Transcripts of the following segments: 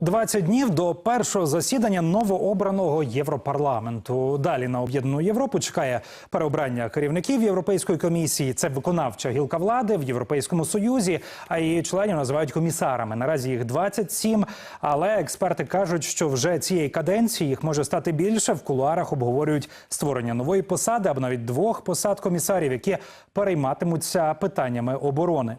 20 днів до першого засідання новообраного Європарламенту. Далі на об'єднану Європу чекає переобрання керівників Європейської комісії. Це виконавча гілка влади в Європейському Союзі. А її членів називають комісарами. Наразі їх 27, Але експерти кажуть, що вже цієї каденції їх може стати більше. В кулуарах обговорюють створення нової посади або навіть двох посад комісарів, які перейматимуться питаннями оборони.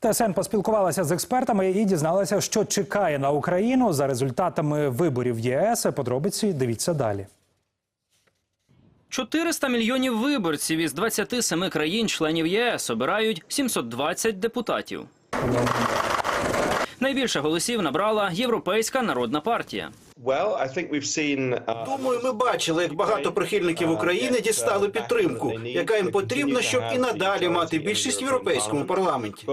ТСН поспілкувалася з експертами і дізналася, що чекає на Україну за результатами виборів ЄС. Подробиці дивіться далі. 400 мільйонів виборців із 27 країн-членів єС обирають 720 депутатів. Найбільше голосів набрала Європейська народна партія. Well, I think we've seen, uh, Думаю, ми бачили, як багато прихильників України дістали підтримку, яка їм потрібна, щоб і надалі мати більшість в європейському парламенті.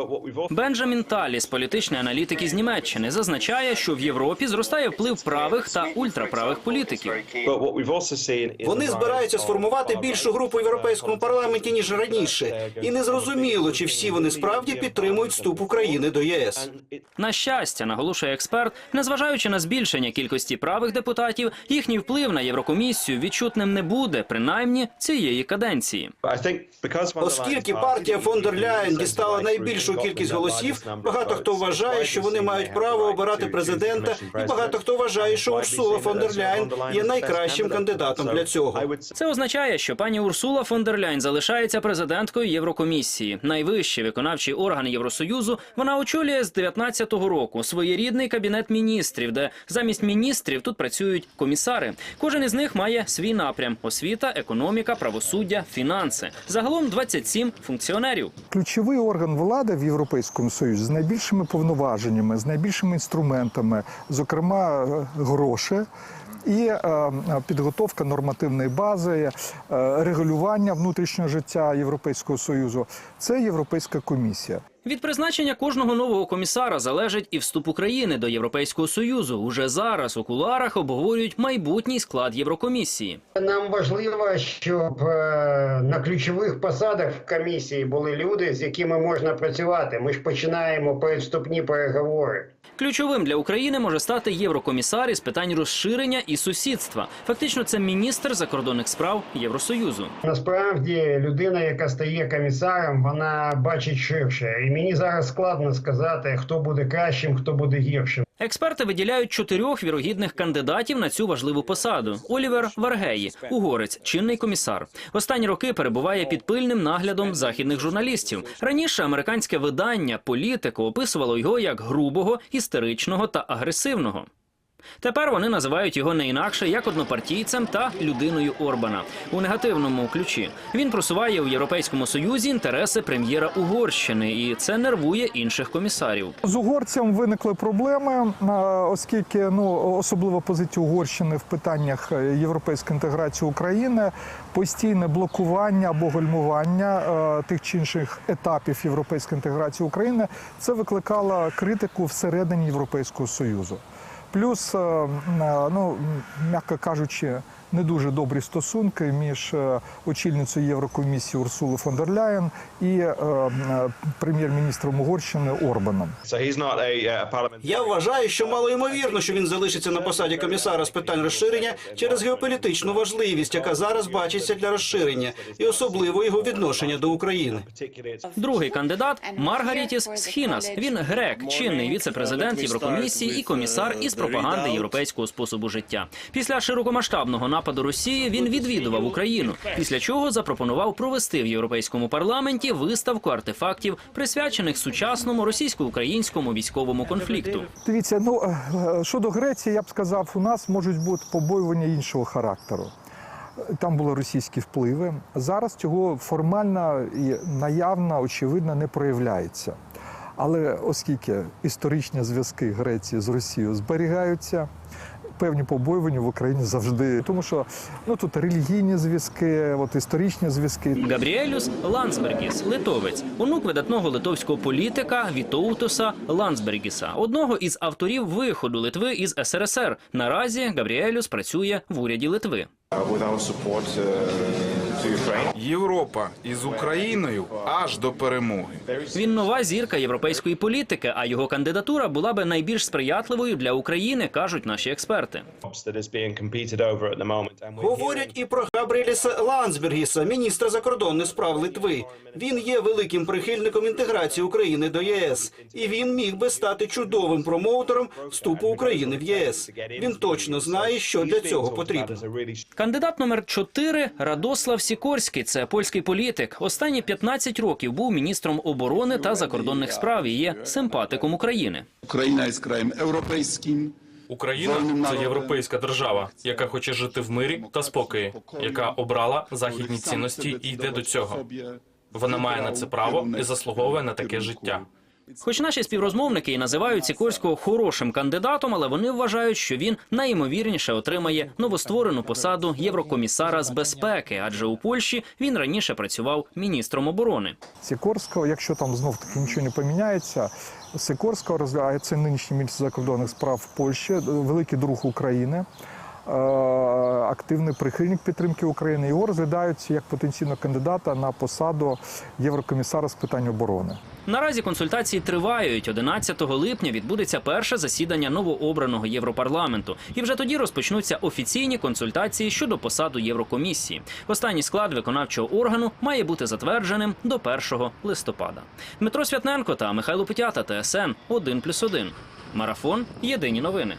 Бенджамін Таліс, політичний аналітик із Німеччини, зазначає, що в Європі зростає вплив правих та ультраправих політиків. Вони збираються сформувати більшу групу в європейському парламенті ніж раніше, і не зрозуміло, чи всі вони справді підтримують вступ України до ЄС. На щастя, наголошує експерт, незважаючи на збільшення кількості правих депутатів, їхній вплив на Єврокомісію відчутним не буде, принаймні цієї каденції. Оскільки партія фон дер Ляєн дістала найбільшу кількість голосів, багато хто вважає, що вони мають право обирати президента, і багато хто вважає, що Урсула фон дер Ляєн є найкращим кандидатом для цього. Це означає, що пані Урсула фон дер Ляйн залишається президенткою Єврокомісії. Найвищий виконавчий орган Євросоюзу вона очолює з 19-го року своєрідний кабінет міністрів, де замість міністрів тут працюють комісари. Кожен із них має свій напрям: освіта, економіка, правосуддя, фінанси. Загалом 27 функціонерів. ключовий орган влади в Європейському Союзі з найбільшими повноваженнями, з найбільшими інструментами, зокрема е, гроші. І е, е, підготовка нормативної бази, регулювання внутрішнього життя Європейського союзу це Європейська комісія. Від призначення кожного нового комісара залежить і вступ України до Європейського союзу. Уже зараз у кулуарах обговорюють майбутній склад Єврокомісії. Нам важливо, щоб е, на ключових посадах в комісії були люди, з якими можна працювати. Ми ж починаємо передступні переговори. Ключовим для України може стати єврокомісар із питань розширення і сусідства. Фактично, це міністр закордонних справ Євросоюзу. Насправді, людина, яка стає комісаром, вона бачить ширше. Мені зараз складно сказати, хто буде кращим, хто буде гіршим. Експерти виділяють чотирьох вірогідних кандидатів на цю важливу посаду. Олівер Варгеї, угорець, чинний комісар. Останні роки перебуває під пильним наглядом західних журналістів. Раніше американське видання політико описувало його як грубого, істеричного та агресивного. Тепер вони називають його не інакше як однопартійцем та людиною Орбана у негативному ключі. Він просуває у Європейському Союзі інтереси прем'єра Угорщини, і це нервує інших комісарів. З угорцям виникли проблеми, е, оскільки ну особливо позиція Угорщини в питаннях е, європейської інтеграції України, постійне блокування або гальмування е, тих чи інших етапів європейської інтеграції України, це викликало критику всередині Європейського союзу. Плюс, е, е, ну м'яко кажучи, не дуже добрі стосунки між е, очільницею Єврокомісії Урсулою фон дер Ляєн і е, е, прем'єр-міністром Угорщини Орбаном. Я вважаю, що мало ймовірно, що він залишиться на посаді комісара з питань розширення через геополітичну важливість, яка зараз бачиться для розширення, і особливо його відношення до України. Другий кандидат Маргарітіс Схінас. Він грек, чинний віце-президент Єврокомісії і комісар із пропаганди європейського способу життя. Після широкомасштабного нападу Росії він відвідував Україну. Після чого запропонував провести в європейському парламенті виставку артефактів, присвячених сучасному російсько-українському військовому конфлікту. Дивіться, ну е, щодо Греції, я б сказав, у нас можуть бути побоювання іншого характеру. Там були російські впливи. Зараз цього формально і наявно, очевидно, не проявляється. Але оскільки історичні зв'язки Греції з Росією зберігаються, певні побоювання в Україні завжди. Тому що ну тут релігійні зв'язки, от історичні зв'язки. Габріелюс Лансбергіс, литовець, онук видатного литовського політика Вітоутуса Лансбергіса, одного із авторів виходу Литви із СРСР. Наразі Габріелюс працює в уряді Литви. Європа із Україною аж до перемоги. Він нова зірка європейської політики, а його кандидатура була би найбільш сприятливою для України, кажуть наші експерти. Говорять і про Габріеліса Ландсбергіса, міністра закордонних справ Литви. Він є великим прихильником інтеграції України до ЄС, і він міг би стати чудовим промоутером вступу України в ЄС. Він точно знає, що для цього потрібно. Кандидат номер 4 Радослав Сікорський. Це польський політик. Останні 15 років був міністром оборони та закордонних справ і є симпатиком України. Україна є краєм європейським. Україна це європейська держава, яка хоче жити в мирі та спокої, яка обрала західні цінності і йде до цього. Вона має на це право і заслуговує на таке життя. Хоч наші співрозмовники і називають Сікорського хорошим кандидатом, але вони вважають, що він найімовірніше отримає новостворену посаду єврокомісара з безпеки, адже у Польщі він раніше працював міністром оборони. Сікорського, якщо там знов таки нічого не поміняється, Сікорського розглядає це нинішній міністр закордонних справ Польщі, великий друг України, е, активний прихильник підтримки України. Його розглядають як потенційного кандидата на посаду єврокомісара з питань оборони. Наразі консультації тривають. 11 липня відбудеться перше засідання новообраного європарламенту, і вже тоді розпочнуться офіційні консультації щодо посаду Єврокомісії. Останній склад виконавчого органу має бути затвердженим до 1 листопада. Дмитро Святненко та Михайло Петята, ТСН 1+,1. Марафон. Єдині новини.